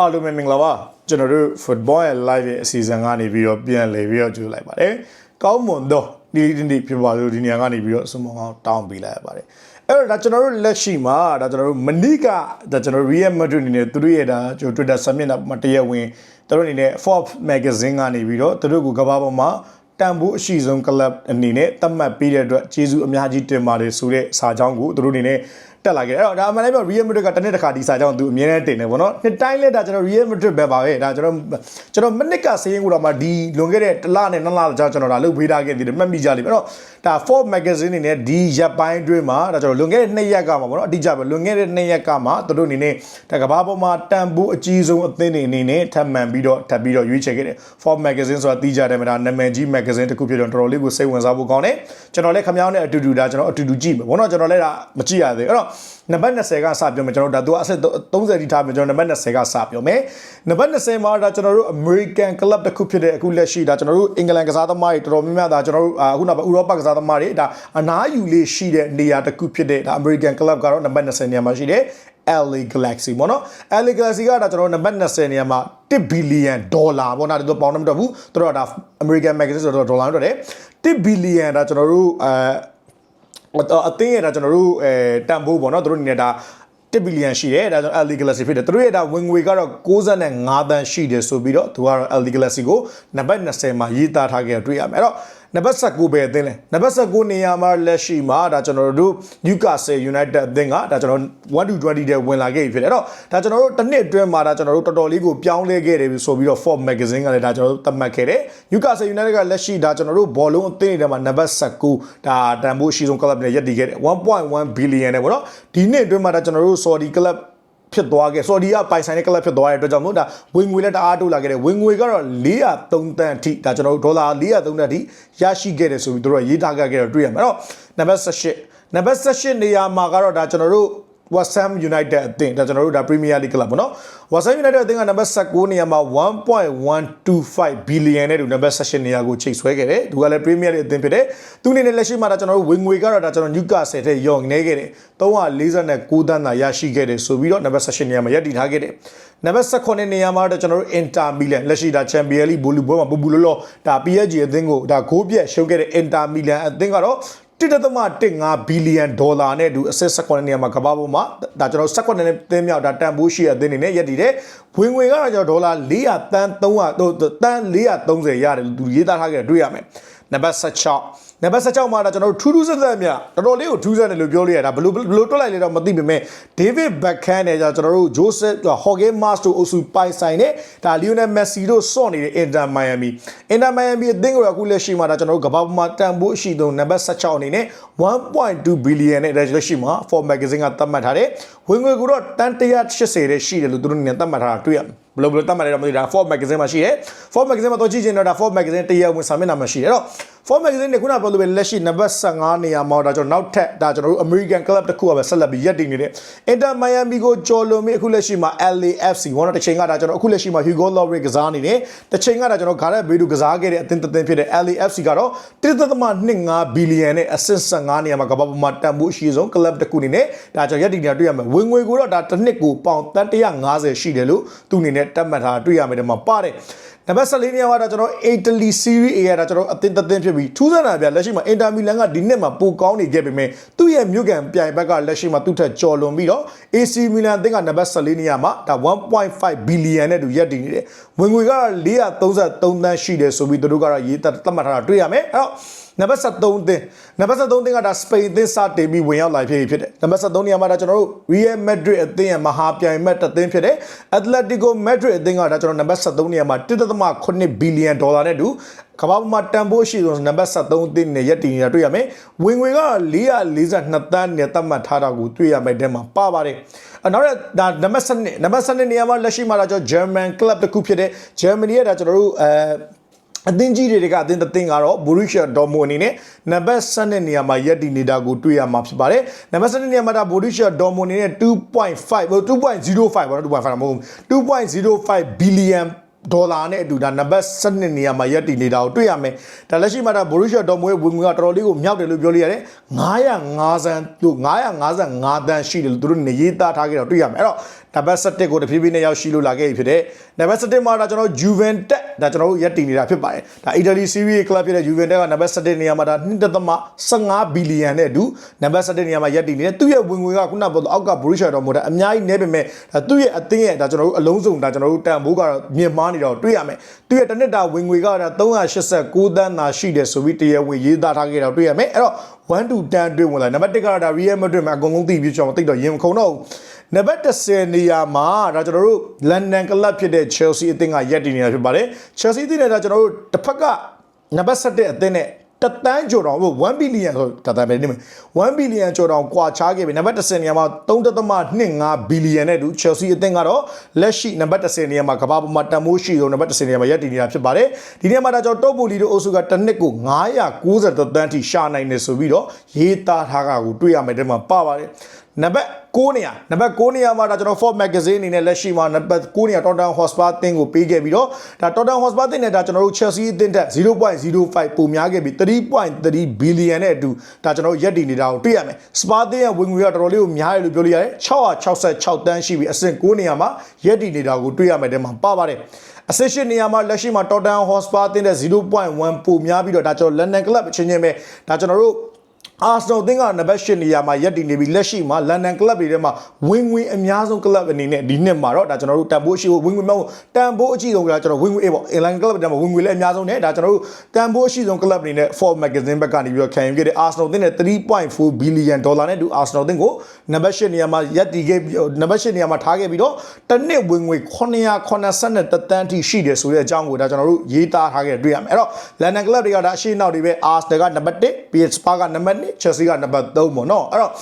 အားလုံးပဲမင်္ဂလာပါကျွန်တော်တို့ football ရဲ့ live ရဲ့အစီအစဉ်ကနေပြီးတော့ပြန်လည်ပြီးတော့ကြိုလိုက်ပါတယ်ကောင်းမွန်တော့ဒီဒီဒီဖြစ်ပါလို့ဒီနေရာကနေပြီးတော့အစမောင်းအောင်တောင်းပေးလိုက်ရပါတယ်အဲ့တော့ဒါကျွန်တော်တို့လက်ရှိမှာဒါကျွန်တော်တို့မနိကဒါကျွန်တော် Real Madrid အနေနဲ့သူတို့ရဲ့ဒါကျွန်တော် Twitter ဆမျက်နှာမှာတရားဝင်သူတို့အနေနဲ့ Forbes magazine ကနေပြီးတော့သူတို့ကကမ္ဘာပေါ်မှာတန်ဖိုးအရှိဆုံး club အနေနဲ့သတ်မှတ်ပေးတဲ့အတွက်ကျေးဇူးအများကြီးတင်ပါတယ်ဆိုတဲ့စာကြောင်းကိုသူတို့အနေနဲ့ တက်လာခဲ့တယ်အဲ့တော့ဒါအမှန်တည်းပြော Real Madrid ကတစ်နေ့တစ်ခါဒီစာကြောင်းသူအမြဲတမ်းတင်တယ်ဗောနော်နှစ်တိုင်းလဲဒါကျွန်တော် Real Madrid ပဲပါပဲဒါကျွန်တော်ကျွန်တော်မနစ်ကစရင်ကိုတော့မှဒီလွန်ခဲ့တဲ့တစ်လနဲ့နှစ်လကြာကျွန်တော်ဒါလုပ်ပေးထားခဲ့သေးတယ်မှတ်မိကြလိမ့်မယ်အဲ့တော့ဒါ Forbes magazine အနေနဲ့ဒီရက်ပိုင်းအတွင်းမှာဒါကျွန်တော်လွန်ခဲ့တဲ့နှစ်ရက်ကမှာဗောနော်အတိအကျပဲလွန်ခဲ့တဲ့နှစ်ရက်ကမှာသူတို့အနေနဲ့ဒါကဘာပေါ်မှာတန်ဖိုးအကြီးဆုံးအသင်းတွေအနေနဲ့ထပ်မံပြီးတော့ထပ်ပြီးတော့ရွေးချယ်ခဲ့တယ် Forbes magazine ဆိုတာတီးကြတယ်မှာဒါနာမည်ကြီး magazine တစ်ခုဖြစ်တော့တော်တော်လေးကိုစိတ်ဝင်စားဖို့ကောင်းတယ်ကျွန်တော်လည်းခမောင်းနဲ့အတူတူဒါကျွန်တော်အတူတူကြည့်မယ်ဘောနော်ကျွန်တော်လည်းဒါမကြည့်ရသေးဘူးအဲ့တော့နံပါတ်20ကစပြောမယ်ကျွန်တော်ဒါသူကအဆက်30ထိထားမယ်ကျွန်တော်နံပါတ်20ကစပြောမယ်နံပါတ်20မှာဒါကျွန်တော်တို့ American Club တစ်ခုဖြစ်တဲ့အခုလက်ရှိဒါကျွန်တော်တို့အင်္ဂလန်ကစားသမားတွေတော်တော်များများဒါကျွန်တော်တို့အခုနောက်ဥရောပကစားသမားတွေဒါအနားယူလေးရှိတဲ့နေရာတစ်ခုဖြစ်တဲ့ဒါ American Club ကတော့နံပါတ်20နေရာမှာရှိတယ် LA Galaxy ပေါ့နော် LA Galaxy ကဒါကျွန်တော်နံပါတ်20နေရာမှာ1 billion ဒေါ်လာပေါ့နော်ဒါပေါင်းမတော့ဘူးသူတို့ကဒါ American Magazine ဆိုတော့ဒေါ်လာတော့တယ်1 billion ဒါကျွန်တော်တို့အဲ အသင်းရတာကျွန်တော်တို့အဲတန်ဖိုးပေါ့နော်သူတို့အနေနဲ့ဒါ1ဘီလီယံရှိတယ်ဒါကြောင့် LD Galaxy ဖြစ်တယ်သူတို့ရဲ့ဒါဝင်ငွေကတော့65တန်းရှိတယ်ဆိုပြီးတော့သူကတော့ LD Galaxy ကိုနံပါတ်20မှာရေးသားထားခဲ့တွေ့ရမယ်အဲ့တော့ နံပါတ်19ပဲအသင်းလဲနံပါတ်19နေရာမှာလက်ရှိမှာဒါကျွန်တော်တို့ Newcastle United အသင်းကဒါကျွန်တော်1-20တဲ့ဝင်လာခဲ့ပြီဖြစ်တယ်အဲ့တော့ဒါကျွန်တော်တို့တစ်နှစ်အတွင်းမှာဒါကျွန်တော်တို့တော်တော်လေးကိုပြောင်းလဲခဲ့တယ်ဆိုပြီးတော့ Forbes magazine ကလည်းဒါကျွန်တော်တို့သတ်မှတ်ခဲ့တယ် Newcastle United ကလက်ရှိဒါကျွန်တော်တို့ဘောလုံးအသင်းတွေထဲမှာနံပါတ်19ဒါတန်ဖိုးရှိဆုံး club နဲ့ရပ်တည်ခဲ့တယ်1.1 billion နဲ့ပေါ့နော်ဒီနှစ်အတွင်းမှာဒါကျွန်တော်တို့ Saudi club ဖြစ်သွားခဲ့ဆော်ဒီကပိုင်ဆိုင်တဲ့ကလပ်ဖြစ်သွားတဲ့အတွက်ကြောင့်မို့ဒါဝင်ငွေလည်းတအားတိုးလာခဲ့တယ်ဝင်ငွေကတော့403တန်းအထိဒါကျွန်တော်တို့ဒေါ်လာ403တန်းအထိရရှိခဲ့တယ်ဆိုပြီးတို့ရေးထားခဲ့ကြတော့တွေ့ရမှာအဲ့တော့နံပါတ်18နံပါတ်18နေရာမှာကတော့ဒါကျွန်တော်တို့ West Ham United အသင်းဒါကျွန်တော်တို့ဒါ Premier League ကလပ်ပေါ့နော် West Ham United အသင်းကနံပါတ်19နေရာမှာ1.125 billion နဲ့တူနံပါတ်18နေရာကိုချိတ်ဆွဲခဲ့တယ်သူကလည်း Premier League အသင်းဖြစ်တယ်သူအနေနဲ့လက်ရှိမှာဒါကျွန်တော်တို့ဝင်ငွေကတော့ဒါကျွန်တော် Newcastle ထဲယော်နေခဲ့တယ်349တန်းသာရရှိခဲ့တယ်ဆိုပြီးတော့နံပါတ်18နေရာမှာရပ်တည်ထားခဲ့တယ်နံပါတ်18နေရာမှာတော့ကျွန်တော်တို့ Inter Milan လက်ရှိဒါ Champions League ဘူလူပွဲမှာပူပူလောလောဒါ PSG အသင်းကိုဒါဂိုးပြက်ရှုံးခဲ့တဲ့ Inter Milan အသင်းကတော့ 1.15ဘီလီယံဒေါ်လာနဲ့အတူအဆက်16နေရာမှာကမ္ဘာပေါ်မှာဒါကျွန်တော်16နဲ့သင်းမြောက်ဒါတန်ဖိုးရှိတဲ့အသင်းနေနဲ့ရက်တည်တဲ့ဝင်ငွေကတော့ကျွန်တော်ဒေါ်လာ400တန်း300တန်း430ရတယ်သူရေးသားထားခဲ့တွေ့ရမယ်နံပါတ်16နံပါတ်16မှာတော့ကျွန်တော်တို့ထူးထူးဆန်းဆန်းမြတော်တော်လေးကိုထူးဆန်းတယ်လို့ပြောလို့ရတာဘယ်လိုဘယ်လိုတွက်လိုက်လဲတော့မသိပေမဲ့ David Beckham နဲ့ကျွန်တော်တို့ Joseph Jorge Mas တို့အုပ်စုပိုင်ဆိုင်တဲ့ဒါ Lionel Messi တို့စော့နေတဲ့ Inter Miami Inter Miami အသင်းကိုအခုလက်ရှိမှာဒါကျွန်တော်တို့ကမ္ဘာပေါ်မှာတန်ဖိုးအရှိဆုံးနံပါတ်16အနေနဲ့1.2 billion နဲ့လက်ရှိမှာ Forbes magazine ကသတ်မှတ်ထားတယ်ဝင်ငွေကိုတော့တန်180တဲ့ရှိတယ်လို့သူတို့အနေနဲ့သတ်မှတ်ထားတာတွေ့ရမယ်ဘယ်လိုဘယ်လိုတတ်မှတ်လဲတော့မသိဘူးဒါ Forbes magazine မှာရှိတယ် Forbes magazine မှာတော့ကြည့်ချင်တော့ဒါ Forbes magazine တရားဝင်စာမျက်နှာမှာရှိတယ်အဲ့တော့ Forbes magazine နဲ့ခုနပြောလို့ပဲလက်ရှိနံပါတ်15နေရာမှာဒါကျွန်တော်နောက်ထပ်ဒါကျွန်တော်တို့ American club တစ်ခုကပဲဆက်လက်ပြီးရပ်တည်နေတဲ့ Inter Miami ကိုကျော်လွန်ပြီးအခုလက်ရှိမှာ LAFC ဘောနော်တစ်ချိန်ကဒါကျွန်တော်အခုလက်ရှိမှာ Hugo Lloris ကစားနေတယ်တစ်ချိန်ကဒါကျွန်တော် Gareth Bale ကစားခဲ့တဲ့အသင်းတစ်သင်းဖြစ်တဲ့ LAFC ကတော့1.25ဘီလီယံနဲ့အဆင့်15နေရာမှာကမ္ဘာပေါ်မှာတန်ဖိုးအရှိဆုံး club တစ်ခုအနေနဲ့ဒါကျွန်တော်ရပ်တည်နေတာတွေ့ရမယ်ဝင်ငွေကိုတော့ဒါတစ်နှစ်ကိုပေါင်150ရှိတယ်လို့သူအနေနဲ့တတ်မှတ်ထားတွေ့ရမယ်ဒီမှာပါတယ် နံပါတ်14နေရာမှာဒါကျွန်တော် Italy Serie A ရတာကျွန်တော်အသင်းသင်းဖြစ်ပြီးထူးဆန်းတာဗျလက်ရှိမှာ Inter Milan ကဒီနှစ်မှာပိုကောင်းနေခဲ့ပေမဲ့သူ့ရဲ့မြို့ကန်ပြိုင်ဘက်ကလက်ရှိမှာသူ့ထက်ကျော်လွန်ပြီးတော့ AC Milan အသင်းကနံပါတ်14နေရာမှာဒါ1.5 billion နဲ့တူရပ်တည်နေတယ်ဝင်ငွေက433တန်းရှိတယ်ဆိုပြီးသူတို့ကတော့ရေးသတ်မှတ်ထားတာတွေ့ရမယ်အဲ့တော့ နံပါတ်73တင်းနံပါတ်73တင်းကဒါစပိန်အသင်းစတင်ပြီးဝင်ရောက်လာဖြစ်ဖြစ်တယ်နံပါတ်73နေရာမှာဒါကျွန်တော်တို့ Real Madrid အသင်းရဲ့မဟာပြိုင်ဘက်တစ်သင်းဖြစ်တဲ့ Atletico Madrid အသင်းကဒါကျွန်တော်နံပါတ်73နေရာမှာ1.8ဘီလီယံဒေါ်လာနဲ့တူကမ္ဘာပေါ်မှာတန်ဖိုးရှိဆုံးနံပါတ်73အသင်းနဲ့ရပ်တည်နေတာတွေ့ရမယ်ဝင်ငွေက442တန်းနဲ့သတ်မှတ်ထားတာကိုတွေ့ရမယ်တဲ့မှာပါပါတယ်အနောက်ဒါနံပါတ်7နံပါတ်7နေရာမှာလက်ရှိမှာဒါကျွန်တော် German club တစ်ခုဖြစ်တဲ့ Germany ရဲ့ဒါကျွန်တော်တို့အဲ အသင်းကြီးတွေကအသင်းတစ်သင်းကတော့ Borussia Dortmund အနေနဲ့နံပါတ်7နေရာမှာရပ်တည်နေတာကိုတွေ့ရမှာဖြစ်ပါတယ်။နံပါတ်7နေရာမှာဒါ Borussia Dortmund အနေနဲ့2.5 2.05ပေါ့နော်2.5မဟုတ်2.05 billion ဒေါ်လာနဲ့အတူဒါနံပါတ်7နေရာမှာရပ်တည်နေတာကိုတွေ့ရမယ်။ဒါလက်ရှိမှာဒါ Borussia Dortmund ရဲ့ဝင်ငွေကတော်တော်လေးကိုမြောက်တယ်လို့ပြောလို့ရတယ်။950တန်းတို့955တန်းရှိတယ်လို့သူတို့နေရေးသားထားကြတော့တွေ့ရမယ်။အဲ့တော့ နံပါတ်7ကိုတဖြည်းဖြည်းနဲ့ရောက်ရှိလို့လာခဲ့ပြီဖြစ်တဲ့နံပါတ်7မှာဒါကျွန်တော် Juventus ဒါကျွန်တော်တို့ရက်တည်နေတာဖြစ်ပါတယ်ဒါ Italy Serie A club ဖြစ်တဲ့ Juventus ကနံပါတ်7နေရာမှာဒါ2.15ဘီလီယံနဲ့အတူနံပါတ်7နေရာမှာရက်တည်နေတယ်သူ့ရဲ့ဝင်ငွေကခုနကပြောအောက်က Borussia Dortmund အများကြီးနေပေမဲ့ဒါသူ့ရဲ့အသင်းရဲ့ဒါကျွန်တော်တို့အလုံးစုံဒါကျွန်တော်တို့တန်ဖိုးကတော့မြင့်မားနေတော့တွေ့ရမယ်သူ့ရဲ့တစ်နှစ်တာဝင်ငွေကဒါ389သန်းသာရှိတယ်ဆိုပြီးတရားဝင်ရေးသားထားခဲ့တော့တွေ့ရမယ်အဲ့တော့1 to 10တွေ့ဝင်လာနံပါတ်1ကတော့ဒါ Real Madrid မှာအကုန်လုံးသိပြီးကျွန်တော်သိတော့ရင်မခုံတော့ဘူး နံပါတ်10နေရာမှာဒါကျွန်တော်တို့လန်ဒန်ကလပ်ဖြစ်တဲ့ Chelsea အသင်းကရက်တည်နေတာဖြစ်ပါတယ် Chelsea အသင်းနဲ့ဒါကျွန်တော်တို့တစ်ဖက်ကနံပါတ်7အသင်းနဲ့တတန်းကျော်တော့1ဘီလီယံဆိုတတန်းပဲနေမယ်1ဘီလီယံကျော်တော့ကွာခြားခဲ့ပြီနံပါတ်10နေရာမှာ3.25ဘီလီယံနဲ့တူ Chelsea အသင်းကတော့လက်ရှိနံပါတ်10နေရာမှာကမ္ဘာပေါ်မှာတန်ဖိုးရှိဆုံးနံပါတ်10နေရာမှာရပ်တည်နေတာဖြစ်ပါတယ်ဒီနေရာမှာဒါကျွန်တော်တော့ပူလီတို့အုပ်စုကတစ်နှစ်ကို990တန်းထိရှာနိုင်တယ်ဆိုပြီးတော့ရေးသားထားတာကိုတွေ့ရမယ်တဲ့မှာပါပါတယ် နံပါတ်6နေရာနံပါတ်6နေရာမှာဒါကျွန်တော် Forbes Magazine အနေနဲ့လက်ရှိမှာနံပါတ်6နေရာ Tottenham Hotspur အသင်းကိုပေးခဲ့ပြီးတော့ဒါ Tottenham Hotspur အသင်းနဲ့ဒါကျွန်တော်တို့ Chelsea အသင်းတက်0.05ပိုများခဲ့ပြီး3.3 billion နဲ့အတူဒါကျွန်တော်တို့ရက်တည်နေတာကိုတွေ့ရမယ်။ Spur အသင်းရဲ့ဝင်ငွေကတော်တော်လေးကိုများတယ်လို့ပြောလို့ရတယ်666တန်းရှိပြီးအဆင့်9နေရာမှာရက်တည်နေတာကိုတွေ့ရမယ်တဲ့မှာပါပါတယ်။အဆင့်၈နေရာမှာလက်ရှိမှာ Tottenham Hotspur အသင်းတဲ့0.1ပိုများပြီးတော့ဒါကျွန်တော် London Club အချင်းချင်းပဲဒါကျွန်တော်တို့ အာဆနယ်အသင်းကနံပါတ်၈နေရာမှာရပ်တည်နေပြီးလက်ရှိမှာလန်ဒန်ကလပ်တွေထဲမှာဝင်ငွေအများဆုံးကလပ်အနေနဲ့ဒီနှစ်မှာတော့ဒါကျွန်တော်တို့တန်ဖိုးရှိဖို့ဝင်ငွေမဟုတ်တန်ဖိုးအကြီးဆုံးကကျွန်တော်ဝင်ငွေအေးပေါ့အင်လန်ကလပ်တွေမှာဝင်ငွေလည်းအများဆုံးနဲ့ဒါကျွန်တော်တို့တန်ဖိုးအရှိဆုံးကလပ်အနေနဲ့ Forbes Magazine ဘက်ကနေပြီးတော့ခံယူခဲ့တဲ့ Arsenal အသင်းနဲ့3.4 billion ဒေါ်လာနဲ့တူ Arsenal အသင်းကိုနံပါတ်၈နေရာမှာရပ်တည်ခဲ့နံပါတ်၈နေရာမှာထားခဲ့ပြီးတော့တစ်နှစ်ဝင်ငွေ980တန်းထိရှိတယ်ဆိုတဲ့အကြောင်းကိုဒါကျွန်တော်တို့ရေးသားထားခဲ့တွေ့ရမယ်အဲ့တော့ London Club တွေကဒါအရှိနောက်တွေပဲ Arsenal ကနံပါတ်1 PS Spa ကနံပါတ်2 Chelsea ကနံပါတ်3ပေါ့နော်အဲ့တော့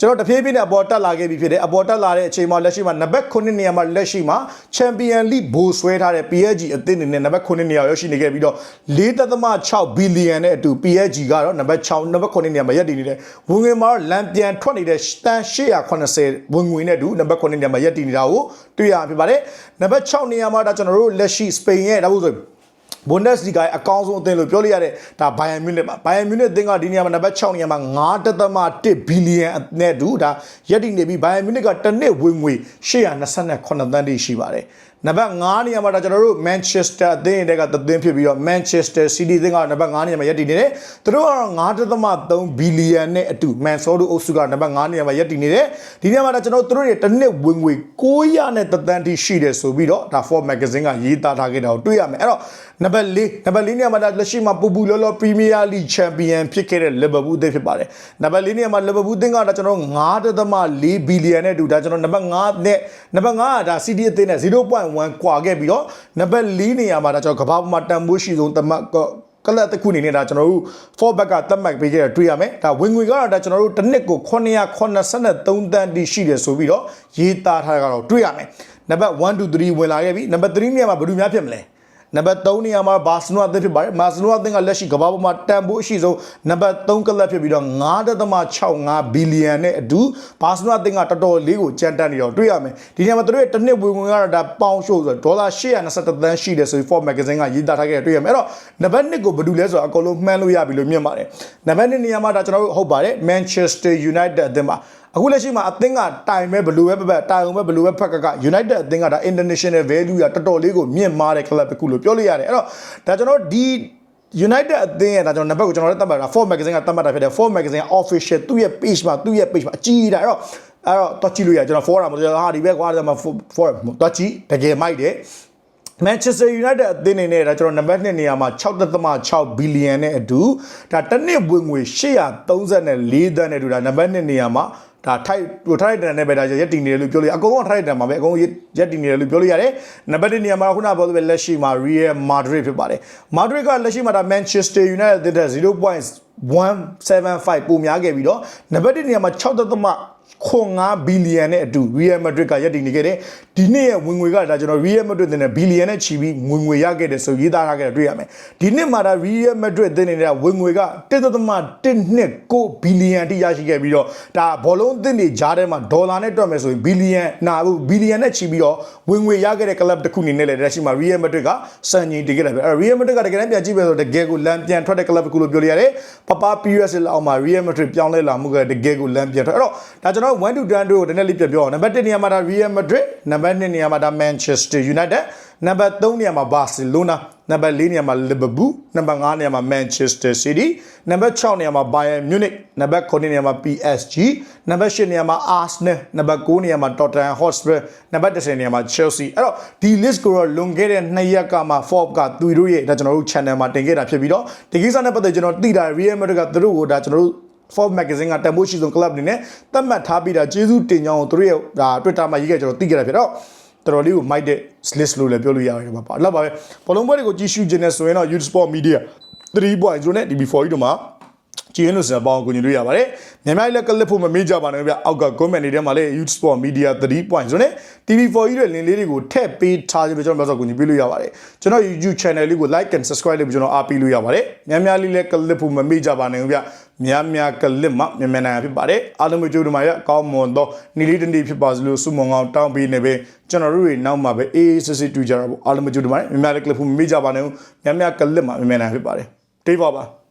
ကျွန်တော်တဖြည်းဖြည်းနဲ့အပေါ်တက်လာခဲ့ပြီဖြစ်တယ်အပေါ်တက်လာတဲ့အချိန်မှာလက်ရှိမှာနံပါတ်9နေရာမှာလက်ရှိမှာချန်ပီယံလိဘိုးဆွဲထားတဲ့ PSG အသင်းအနေနဲ့နံပါတ်9နေရာရောက်ရှိနေခဲ့ပြီးတော့4.6ဘီလီယံနဲ့အတူ PSG ကတော့နံပါတ်6နံပါတ်9နေရာမှာရပ်တည်နေတယ်ဝင်ငွေမှာတော့လမ်းပြန်ထွက်နေတဲ့တန်880ဝင်ငွေနဲ့အတူနံပါတ်9နေရာမှာရပ်တည်နေတာကိုတွေ့ရမှာဖြစ်ပါတယ်နံပါတ်6နေရာမှာဒါကျွန်တော်တို့လက်ရှိစ ပိန်ရဲ့ဒါဘူးဆို Bundesliga ရဲ့အကောင်းဆုံးအသင်းလို့ပြောလို့ရတဲ့ဒါဘိုင်ယန်မြူနစ်ပါဘိုင်ယန်မြူနစ်အသင်းကဒီနေရာမှာနံပါတ်6နေရာမှာ9.1ဘီလီယံနဲ့တူဒါရက်တည်နေပြီးဘိုင်ယန်မြူနစ်ကတစ်နှစ်ဝင်ငွေ828သန်းတိရှိပါတယ် နံပါတ်9နေရာမှာဒါကျွန်တော်တို့ Manchester အသင်းတွေကသင်းဖြစ်ပြီးတော့ Manchester City အသင်းကနံပါတ်9နေရာမှာရက်တည်နေတယ်သူတို့ကတော့9.3ဘီလီယံနဲ့အတူ Man City အုပ်စုကနံပါတ်9နေရာမှာရက်တည်နေတယ်ဒီနေရာမှာဒါကျွန်တော်တို့ရဲ့တစ်နှစ်ဝင်ငွေ900နဲ့သန်းတိရှိတယ်ဆိုပြီးတော့ဒါ Forbes Magazine ကရေးသားထားခဲ့တာကိုတွေ့ရမယ်အဲ့တော့နံပါတ်4နံပါတ်4နေရာမှာဒါလက်ရှိမှာပူပူလောလော Premier League Champion ဖြစ်ခဲ့တဲ့ Liverpool အသင်းဖြစ်ပါတယ်နံပါတ်4နေရာမှာ Liverpool အသင်းကဒါကျွန်တော်9.4ဘီလီယံနဲ့အတူဒါကျွန်တော်နံပါတ်5နဲ့နံပါတ်5ကဒါ City အသင်းနဲ့0.1ကွာခဲ့ပြီးတော့နံပါတ်4နေရာမှာဒါကျွန်တော်ကမ္ဘာပေါ်မှာတန်ဖိုးရှိဆုံးတမတ်ကလပ်တစ်ခုအနေနဲ့ဒါကျွန်တော်တို့ four back ကသတ်မှတ်ပေးခဲ့တာတွေ့ရမယ်ဒါဝင်ငွေကတော့ဒါကျွန်တော်တို့တစ်နှစ်ကို983တန်းတိရှိတယ်ဆိုပြီးတော့ရေးသားထားတာကတော့တွေ့ရမယ်နံပါတ်1 2 3ဝင်လာခဲ့ပြီနံပါတ်3နေရာမှာဘယ်သူများဖြစ်မလဲ နံပါတ်3နေရာမှာဘာစနိုအသင်းဖြစ်ပါတယ်ဘာစနိုအသင်းကလက်ရှိကမ္ဘာပေါ်မှာတန်ဖိုးအရှိဆုံးနံပါတ်3ကလပ်ဖြစ်ပြီးတော့9.65ဘီလီယံနဲ့အတူဘာစနိုအသင်းကတော်တော်လေးကိုကြမ်းတက်နေတော့တွေ့ရမယ်ဒီနေရာမှာသူတို့ရဲ့တစ်နှစ်ဝင်ဝင်ကတော့ဒါပေါင်ရှို့ဆိုတော့ဒေါ်လာ820သန်းရှိတယ်ဆိုပြီး Forbes Magazine ကရေးသားထားခဲ့တွေ့ရမယ်အဲ့တော့နံပါတ်1ကိုဘယ်သူလဲဆိုတော့အကုန်လုံးမှန်းလို့ရပြီလို့မြင်ပါတယ်နံပါတ်2နေရာမှာဒါကျွန်တော်တို့ဟုတ်ပါတယ် Manchester United အသင်းပါ အခုလက်ရှိမှာအသင်းကတိုင်မဲ့ဘလူးပဲပတ်တိုင်အောင်ပဲဘလူးပဲဖက်ကက United အသင်းကဒါ international value ကတော်တော်လေးကိုမြင့်မားတဲ့ club တစ်ခုလို့ပြောလို့ရတယ်အဲ့တော့ဒါကျွန်တော်ဒီ United အသင်းရဲ့ဒါကျွန်တော်နံပါတ်ကိုကျွန်တော်လည်းသတ်မှတ်တာ Forbes Magazine ကသတ်မှတ်တာဖြစ်တယ် Forbes Magazine official သူ့ရဲ့ page မှာသူ့ရဲ့ page မှာအကြီးတာအဲ့တော့အဲ့တော့တော့ကြည့်လို့ရကျွန်တော် forum မှာကျွန်တော်ဟာဒီဘက်ကွာဒီမှာ forum တော့ကြည့်တကယ်မိုက်တယ် Manchester United အသင်းအနေနဲ့ဒါကျွန်တော်နံပါတ်2နေရာမှာ6.6ဘီလီယံနဲ့အတူဒါတစ်နှစ်ဝင်ငွေ834သန်းနဲ့အတူဒါနံပါတ်2နေရာမှာ ဒါထိုက်ဟိုထိုက်တန်နဲ့ပဲဒါရက်တည်နေတယ်လို့ပြောလို့အကုန်လုံးထိုက်တန်မှာပဲအကုန်ရက်တည်နေတယ်လို့ပြောလို့ရတယ်နံပါတ်1နေရာမှာခုနပြောသလိုပဲလက်ရှိမှာ Real Madrid ဖြစ်ပါတယ် Madrid ကလက်ရှိမှာဒါ Manchester United တဲ့0.175ပိုများခဲ့ပြီးတော့နံပါတ်1နေရာမှာ6.5ခွန် 9ဘီလီယံနဲ့အတူ Real Madrid ကရပ်တည်နေခဲ့တယ်ဒီနှစ်ရဲ့ဝင်ငွေကဒါကျွန်တော် Real Madrid တင်တဲ့ဘီလီယံနဲ့ချီပြီးဝင်ငွေရခဲ့တယ်ဆိုရေးသားထားခဲ့တာတွေ့ရမယ်ဒီနှစ်မှာဒါ Real Madrid တင်နေတဲ့ဝင်ငွေက1.129ဘီလီယံတိရရှိခဲ့ပြီးတော့ဒါဘောလုံးတင်နေကြားထဲမှာဒေါ်လာနဲ့တွက်မယ်ဆိုရင်ဘီလီယံနာဘူးဘီလီယံနဲ့ချီပြီးတော့ဝင်ငွေရခဲ့တဲ့ club တစ်ခုအနေနဲ့လည်းလက်ရှိမှာ Real Madrid ကစံချိန်တင်ခဲ့တယ်ပဲအဲ Real Madrid ကတကယ်တမ်းပြန်ကြည့်ပဲဆိုတကယ်ကိုလမ်းပြန်ထွက်တဲ့ club တစ်ခုလို့ပြောလို့ရတယ်ပပ PUS လောက်မှာ Real Madrid ပြောင်းလဲလာမှုကတကယ်ကိုလမ်းပြန်ထွက်အဲ့တော့ဒါကျွန်တော်1 to 10တို့ကိုတနေ့လေးပြပြောအောင်နံပါတ်1နေရာမှာဒါ Real Madrid နံပါတ်2နေရာမှာဒါ Manchester United နံပါတ်3နေရာမှာ Barcelona နံပါတ်4နေရာမှာ Liverpool နံပါတ်5နေရာမှာ Manchester City နံပါတ်6နေရာမှာ Bayern Munich နံပါတ်9နေရာမှာ PSG နံပါတ်10နေရာမှာ Arsenal နံပါတ်9နေရာမှာ Tottenham Hotspur နံပါတ်10နေရာမှာ Chelsea အဲ့တော့ဒီ list ကိုတော့လွန်ခဲ့တဲ့2ရက်ကမှ Forbes ကသူတို့ရဲ့ဒါကျွန်တော်တို့ channel မှာတင်ခဲ့တာဖြစ်ပြီးတော့ဒီကိစ္စနဲ့ပတ်သက်ကျွန်တော်သိတာ Real Madrid ကသူတို့ကိုဒါကျွန်တော်တို့ Forbes magazine ကတန်ဖိုးရှိဆုံး club အနေနဲ့သတ်မှတ်ထားပြီးတာကျေးဇူးတင်ကြောင်းကိုသူတို့ရဲ့ဒါ Twitter မှာရေးခဲ့ကျွန်တော်သိခဲ့တာဖြစ်တော့တော်တော်လေးကိုမိုက်တဲ့ list လို့လည်းပြောလို့ရတယ်ပါပါအဲ့လောက်ပါပဲဘလုံးပွဲတွေကိုကြည့်ရှုခြင်းနဲ့ဆိုရင်တော့ Youth Sport Media 3.0နဲ့ DB4 တို့မှာကြည့်ရင်လို့စပေါင်းကိုညွှန်လို့ရပါတယ်။မြန်မာပြည်လက်ကလစ်ဖို့မမေ့ကြပါနဲ့ဗျ။အောက်က comment တွေထဲမှာလည်း Youth Sport Media 3.0နဲ့ TV4 ကြီးရဲ့ link လေးတွေကိုထည့်ပေးထားခြင်းပဲကျွန်တော်ပြောဆိုကိုညွှန်ပြလို့ရပါတယ်။ကျွန်တော် YouTube channel လေးကို like and subscribe လုပ်ပြီးကျွန်တော်အားပေးလို့ရပါတယ်။များများလေးလက်ကလစ်ဖို့မမေ့ကြပါနဲ့ဗျ။ များများကလစ်မှမြန်မြန်နိုင်ဖြစ်ပါတယ်။အားလုံးပဲကြိုးတို့မှာရအကောင်းမွန်သောနေ့လေးတစ်နေ့ဖြစ်ပါစလို့ဆုမွန်ကောင်းတောင်းပေးနေပဲကျွန်တော်တို့တွေနောက်မှာပဲအေးအေးဆေးဆေးတွေ့ကြတော့ပေါ့အားလုံးပဲကြိုးတို့မှာများများလက်ကလစ်ဖို့မမေ့ကြပါနဲ့။များများကလစ်မှမြန်မြန်နိုင်ဖြစ်ပါတယ်။တိတ်ပါပါ။